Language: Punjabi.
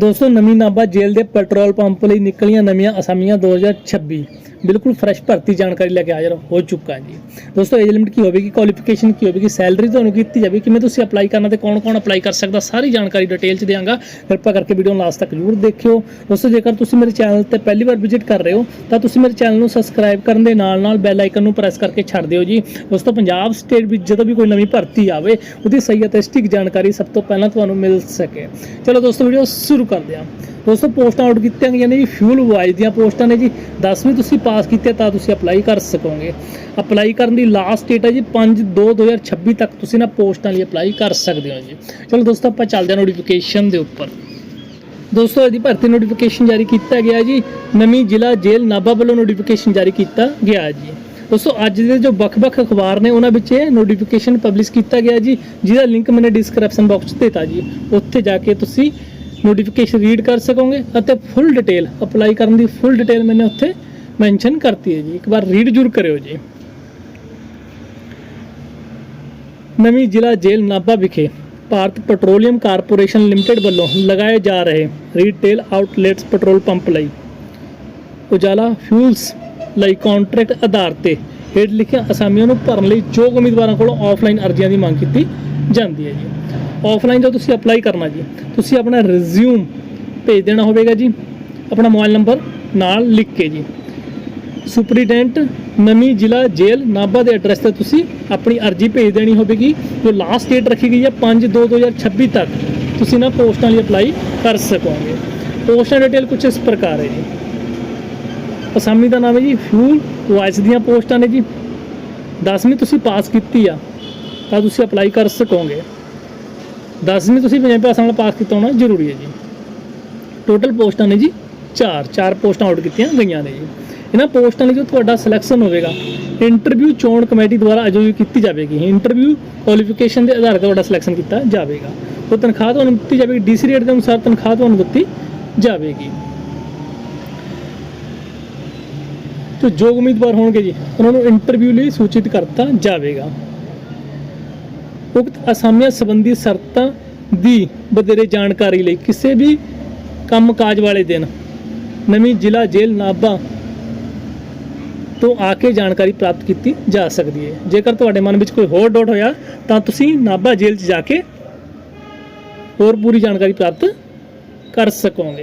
ਦੋਸਤੋ ਨਵੀਂ ਨਾਭਾ ਜੇਲ੍ਹ ਦੇ ਪੈਟਰੋਲ ਪੰਪ ਲਈ ਨਿਕਲੀਆਂ ਨਵੀਆਂ ਅਸਾਮੀਆਂ 2026 ਬਿਲਕੁਲ ਫਰੈਸ਼ ਭਰਤੀ ਜਾਣਕਾਰੀ ਲੈ ਕੇ ਹਾਜ਼ਰ ਹੋ ਚੁੱਕਾ ਜੀ। ਦੋਸਤੋ ਏਜ ਲਿਮਿਟ ਕੀ ਹੋਵੇਗੀ? ਕੁਆਲੀਫਿਕੇਸ਼ਨ ਕੀ ਹੋਵੇਗੀ? ਸੈਲਰੀ ਤੁਹਾਨੂੰ ਕੀਤੀ ਜਾਵੇਗੀ? ਕਿਵੇਂ ਤੁਸੀਂ ਅਪਲਾਈ ਕਰਨਾ ਤੇ ਕੌਣ-ਕੌਣ ਅਪਲਾਈ ਕਰ ਸਕਦਾ? ਸਾਰੀ ਜਾਣਕਾਰੀ ਡਿਟੇਲ ਚ ਦਿਆਂਗਾ। ਕਿਰਪਾ ਕਰਕੇ ਵੀਡੀਓ ਨੂੰ ਲਾਸਟ ਤੱਕ ਜ਼ਰੂਰ ਦੇਖਿਓ। ਦੋਸਤੋ, ਜੇਕਰ ਤੁਸੀਂ ਮੇਰੇ ਚੈਨਲ ਤੇ ਪਹਿਲੀ ਵਾਰ ਵਿਜ਼ਿਟ ਕਰ ਰਹੇ ਹੋ, ਤਾਂ ਤੁਸੀਂ ਮੇਰੇ ਚੈਨਲ ਨੂੰ ਸਬਸਕ੍ਰਾਈਬ ਕਰਨ ਦੇ ਨਾਲ-ਨਾਲ ਬੈਲ ਆਈਕਨ ਨੂੰ ਪ੍ਰੈਸ ਕਰਕੇ ਛੱਡ ਦਿਓ ਜੀ। ਦੋਸਤੋ, ਪੰਜਾਬ ਸਟੇਟ ਵਿੱਚ ਜਦੋਂ ਵੀ ਕੋਈ ਨਵੀਂ ਭਰਤੀ ਆਵੇ, ਉਹਦੀ ਸਹੀ ਅਤੇ ਸਟਿਕ ਜਾਣਕਾਰੀ ਸਭ ਤੋਂ ਪਹਿਲਾਂ ਤੁਹਾਨੂੰ ਮਿਲ ਸਕੇ। ਚਲੋ ਦੋਸਤੋ ਵੀਡੀਓ ਸ਼ੁਰੂ ਕਰਦੇ ਹਾਂ। ਦੋਸਤੋ, ਪੋਸਟਾਂ ਆਊਟ ਕੀਤੀਆਂ ਗਈਆਂ ਨੇ ਜੀ ਫਿਊਲ ਵਾਈਜ਼ ਦੀਆਂ ਪੋਸਟਾਂ ਨੇ ਜੀ। 10ਵੀਂ ਤੁਸੀਂ ਪਾਸ ਕੀਤੇ ਤਾਂ ਤੁਸੀਂ ਅਪਲਾਈ ਕਰ ਸਕੋਗੇ। ਅਪਲਾਈ ਕਰਨ ਦੀ ਲਾਸਟ ਡੇਟ ਹੈ ਜੀ 5 2 2026 ਤੱਕ ਤੁਸੀਂ ਨਾ ਪੋਸਟਾਂ ਲਈ ਅਪਲਾਈ ਕਰ ਸਕਦੇ ਹੋ ਜੀ। ਚਲੋ ਦੋਸਤੋ, ਆਪਾਂ ਚੱਲਦੇ ਹਾਂ ਨੋਟੀਫਿਕੇਸ਼ਨ ਦੇ ਉੱਪਰ। ਦੋਸਤੋ, ਇਹਦੀ ਭਰਤੀ ਨੋਟੀਫਿਕੇਸ਼ਨ ਜਾਰੀ ਕੀਤਾ ਗਿਆ ਜੀ। ਨਵੀਂ ਜ਼ਿਲ੍ਹਾ ਜੇਲ੍ਹ ਨਾਭਾ ਵੱਲੋਂ ਨੋਟੀਫਿਕੇਸ਼ਨ ਜਾਰੀ ਕੀਤਾ ਗਿਆ ਜੀ। ਦੋਸਤੋ, ਅੱਜ ਦੇ ਜੋ ਵੱਖ-ਵੱਖ ਅਖਬਾਰ ਨੇ, ਉਹਨਾਂ ਵਿੱਚ ਇਹ ਨੋਟੀਫਿਕੇਸ਼ਨ ਪਬਲਿਸ਼ ਕੀਤਾ ਗਿਆ ਜੀ, ਜਿਹਦਾ ਲਿੰਕ ਮੈਨੇ ਡਿਸਕ੍ਰਿਪਸ਼ਨ ਬਾਕਸ 'ਚ ਦਿੱਤਾ ਜੀ। ਉੱਥੇ ਜਾ ਕੇ ਤੁਸੀਂ ਨੋਟੀਫਿਕੇਸ਼ਨ ਰੀਡ ਕਰ ਸਕੋਗੇ ਅਤੇ ਫੁੱਲ ਡਿਟੇਲ ਅਪਲਾਈ ਕਰਨ ਦੀ ਫੁੱਲ ਡਿਟੇਲ ਮੈਨੇ ਉੱਥੇ ਮੈਂਸ਼ਨ ਕਰਤੀ ਹੈ ਜੀ। ਇੱਕ ਵਾਰ ਰੀਡ ਜ਼ਰੂਰ ਕਰਿਓ ਜੀ। ਨਵੀਂ ਜ਼ਿਲ੍ਹਾ ਜੇਲ੍ਹ ਨਾਭਾ ਵਿਖੇ ਭਾਰਤ ਪੈਟਰੋਲੀਅਮ ਕਾਰਪੋਰੇਸ਼ਨ ਲਿਮਟਿਡ ਵੱਲੋਂ ਲਗਾਏ ਜਾ ਰਹੇ ਰੀਟੇਲ ਆਊਟਲੈਟਸ ਪੈਟਰੋਲ ਪੰਪ ਲਈ ਉਜਾਲਾ ਫਿਊਲਸ ਲਈ ਕੰਟਰੈਕਟ ਆਧਾਰ ਤੇ ਹੇਠ ਲਿਖੀਆਂ ਅਸਾਮੀਆਂ ਨੂੰ ਭਰਨ ਲਈ ਯੋਗ ਉਮੀਦਵਾਰਾਂ ਕੋਲੋਂ ਆਫਲਾਈਨ ਅਰਜ਼ੀਆਂ ਦੀ ਮੰਗ ਕੀਤੀ ਜਾਂਦੀ ਹੈ ਜੀ। ਆਫਲਾਈਨ ਜੋ ਤੁਸੀਂ ਅਪਲਾਈ ਕਰਨਾ ਜੀ, ਤੁਸੀਂ ਆਪਣਾ ਰਿਜ਼ਿਊਮ ਭੇਜ ਦੇਣਾ ਹੋਵੇਗਾ ਜੀ, ਆਪਣਾ ਮੋਬਾਈਲ ਨੰਬਰ ਨਾਲ ਲਿਖ ਕੇ ਜੀ। ਸੁਪਰੀਡੈਂਟ ਨਵੀਂ ਜ਼ਿਲ੍ਹਾ ਜੇਲ੍ਹ, ਨਾਭਾ ਦੇ ਐਡਰੈਸ ਤੇ ਤੁਸੀਂ ਆਪਣੀ ਅਰਜ਼ੀ ਭੇਜ ਦੇਣੀ ਹੋਵੇਗੀ। ਜੋ ਲਾਸਟ ਡੇਟ ਰੱਖੀ ਗਈ ਹੈ 5 2 2026 ਤੱਕ, ਤੁਸੀਂ ਨਾ ਪੋਸਟਾਂ ਲਈ ਅਪਲਾਈ ਕਰ ਸਕੋਗੇ। ਪੋਸਟਾਂ ਡਿਟੇਲ ਕੁਝ ਇਸ ਪ੍ਰਕਾਰ ਹੈ ਜੀ। ਅਸਾਮੀ ਦਾ ਨਾਮ ਹੈ ਜੀ ਫਿਊਲ ਵਾਇਸ ਦੀਆਂ ਪੋਸਟਾਂ ਨੇ ਜੀ। 10ਵੀਂ ਤੁਸੀਂ ਪਾਸ ਕੀਤੀ ਆ, ਤਾਂ ਤੁਸੀਂ ਅਪਲਾਈ ਕਰ ਸਕੋਗੇ। 10ਵੀਂ ਤੁਸੀਂ ਪੰਜਾਬੀ ਭਾਸ਼ਾ ਨਾਲ ਪਾਸ ਕੀਤਾ ਹੋਣਾ, ਜ਼ਰੂਰੀ ਹੈ ਜੀ। ਟੋਟਲ ਪੋਸਟਾਂ ਨੇ ਜੀ 4 4 ਪੋਸਟਾਂ ਆਊਟ ਕੀਤੀਆਂ ਗਈਆਂ ਨੇ ਜੀ। ਇਹਨਾਂ ਪੋਸਟਾਂ ਲਈ ਜੋ ਤੁਹਾਡਾ ਸਿਲੈਕਸ਼ਨ ਹੋਵੇਗਾ ਇੰਟਰਵਿਊ ਚੋਣ ਕਮੇਟੀ ਦੁਆਰਾ ਆਯੋਜਿਤ ਕੀਤੀ ਜਾਵੇਗੀ। ਇੰਟਰਵਿਊ ਕੁਆਲੀਫਿਕੇਸ਼ਨ ਦੇ ਆਧਾਰ ਤੇ ਤੁਹਾਡਾ ਸਿਲੈਕਸ਼ਨ ਕੀਤਾ ਜਾਵੇਗਾ। ਉਹ ਤਨਖਾਹ ਤੁਹਾਨੂੰ ਦਿੱਤੀ ਜਾਵੇਗੀ ਡੀਸੀ ਰੇਟ ਦੇ ਅਨੁਸਾਰ ਤਨਖਾਹ ਤੁਹਾਨੂੰ ਦਿੱਤੀ ਜਾਵੇਗੀ। ਜੋ ਉਮੀਦਵਾਰ ਹੋਣਗੇ ਜੀ, ਉਹਨਾਂ ਨੂੰ ਇੰਟਰਵਿਊ ਲਈ ਸੂਚਿਤ ਕਰਤਾ ਜਾਵੇਗਾ। ਉਕਤ ਅਸਾਮੀਆਂ ਸੰਬੰਧੀ ਸ਼ਰਤਾਂ ਦੀ ਵਧੇਰੇ ਜਾਣਕਾਰੀ ਲਈ ਕਿਸੇ ਵੀ ਕੰਮਕਾਜ ਵਾਲੇ ਦਿਨ ਨਵੀਂ ਜ਼ਿਲ੍ਹਾ ਜੇਲ੍ਹ ਨਾਭਾ ਤੋਂ ਆ ਕੇ ਜਾਣਕਾਰੀ ਪ੍ਰਾਪਤ ਕੀਤੀ ਜਾ ਸਕਦੀ ਹੈ। ਜੇਕਰ ਤੁਹਾਡੇ ਮਨ ਵਿੱਚ ਕੋਈ ਹੋਰ ਡਾਊਟ ਹੋਇਆ, ਤਾਂ ਤੁਸੀਂ ਨਾਭਾ ਜੇਲ੍ਹ 'ਚ ਜਾ ਕੇ ਹੋਰ ਪੂਰੀ ਜਾਣਕਾਰੀ ਪ੍ਰਾਪਤ ਕਰ ਸਕੋਗੇ।